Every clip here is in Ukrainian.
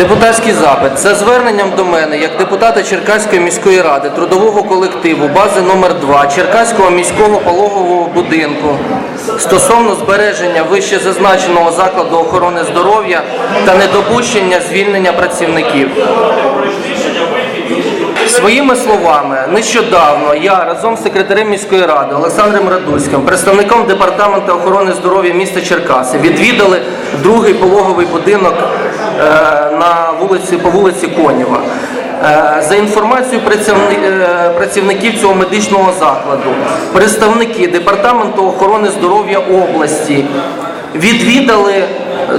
Депутатський запит за зверненням до мене як депутата Черкаської міської ради трудового колективу бази номер 2 Черкаського міського пологового будинку стосовно збереження вище зазначеного закладу охорони здоров'я та недопущення звільнення працівників. Своїми словами, нещодавно я разом з секретарем міської ради Олександром Радуським, представником департаменту охорони здоров'я міста Черкаси, відвідали другий пологовий будинок е, на вулиці по вулиці Конєва. Е, За інформацією е, працівників цього медичного закладу, представники департаменту охорони здоров'я області відвідали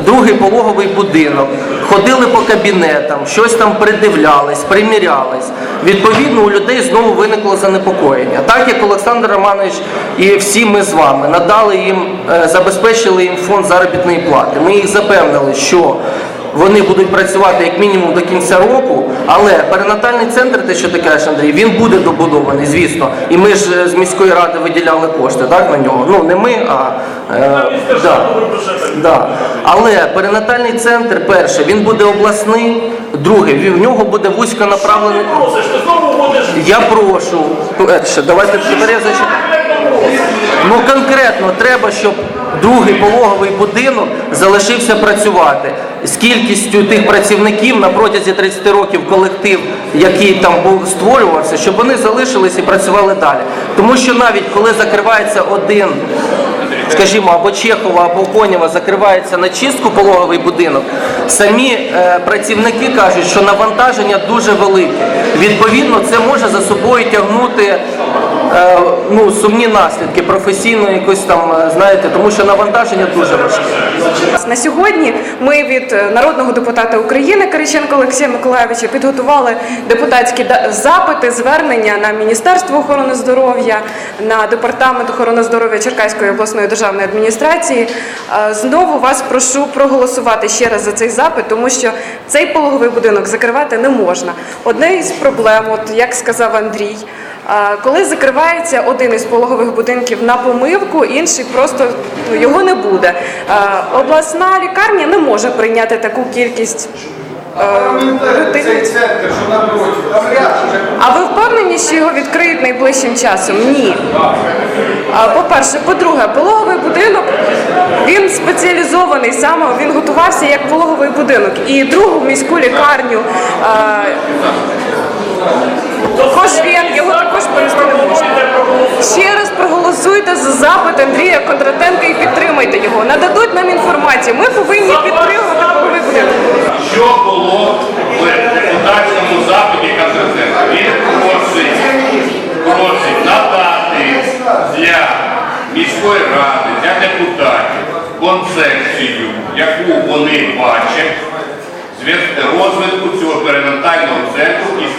другий пологовий будинок, ходили по кабінетам, щось там придивлялись, примірялись. Відповідно, у людей знову виникло занепокоєння. Так як Олександр Романович і всі ми з вами надали їм, е, забезпечили їм фонд заробітної плати. Ми їх запевнили, що вони будуть працювати як мінімум до кінця року, але перинатальний центр, те, що ти кажеш, Андрій, він буде добудований, звісно. І ми ж е, з міської ради виділяли кошти так, на нього. Ну не ми, а е, да, да. Але перинатальний центр, перше, він буде обласний, друге, в в нього буде вузьконаправлений. Просиш, ти знову будеш. Я прошу, перше, давайте тепер. Ну конкретно треба, щоб другий пологовий будинок залишився працювати з кількістю тих працівників на протязі 30 років колектив, який там був створювався, щоб вони залишились і працювали далі. Тому що навіть коли закривається один, скажімо, або Чехова, або Конєва закривається на чистку пологовий будинок, самі е, працівники кажуть, що навантаження дуже велике. Відповідно, це може за собою тягнути ну, сумні наслідки професійно якось там, е, знаєте, тому що навантаження дуже важке. На сьогодні ми від е, народного депутата України Кириченко Олексія Миколаєвича підготували депутатські запити, звернення на Міністерство охорони здоров'я, на департамент охорони здоров'я Черкаської обласної державної адміністрації. Е, Знову вас прошу проголосувати ще раз за цей запит, тому що цей пологовий будинок закривати не можна. Одне із проблем, от як сказав Андрій. Коли закривається один із пологових будинків на помивку, інший просто ну, його не буде. Обласна лікарня не може прийняти таку кількість. е, Цей центр, що напроти, там рядом А ви впевнені, що його відкриють найближчим часом? Ні. По-перше, по-друге, пологовий будинок він спеціалізований саме, він готувався як пологовий будинок. І другу міську лікарню Кошвен, його також. Ще раз проголосуйте за запит Андрія Кондратенка і підтримайте його. Нададуть нам інформацію. Ми повинні підтримувати пологовий. Що було в депутатському запиті Конституції? Він просить, надати для міської ради, для депутатів концепцію, яку вони бачать, розвитку цього перинатального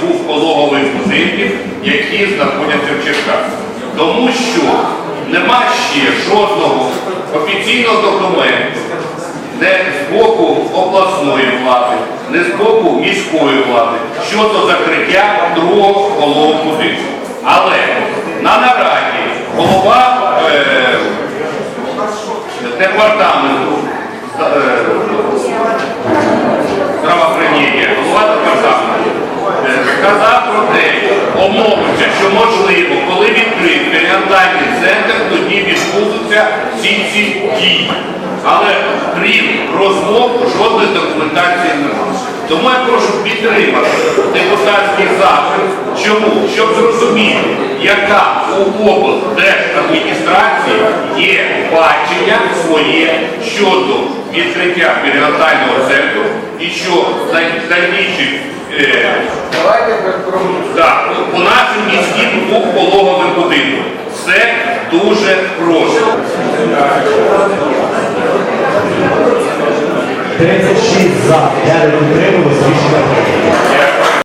двох пологових будинків, які знаходяться в Черкасах. Тому що нема ще жодного офіційного документу, не з боку обласної влади, не з боку міської влади щодо закриття другого пологового будинку. Але на нараді голова е, департаменту е, здравоохранення, голова департаменту е, сказав про те, обмовився, що можливо, коли відкрив перинатальний центр, тоді відбудуться всі ці дії. Але крім розмов, жодної документації немає. Тому я прошу підтримати депутатський запит. Чому? Щоб зрозуміти, яка у облдержадміністрації є бачення своє щодо відкриття перинатального центру і що дальніших е, так, у нашому місті двох пологових будинків. Дуже просто. 36 за, 9 утрималось, рішення прийнято. Дякую.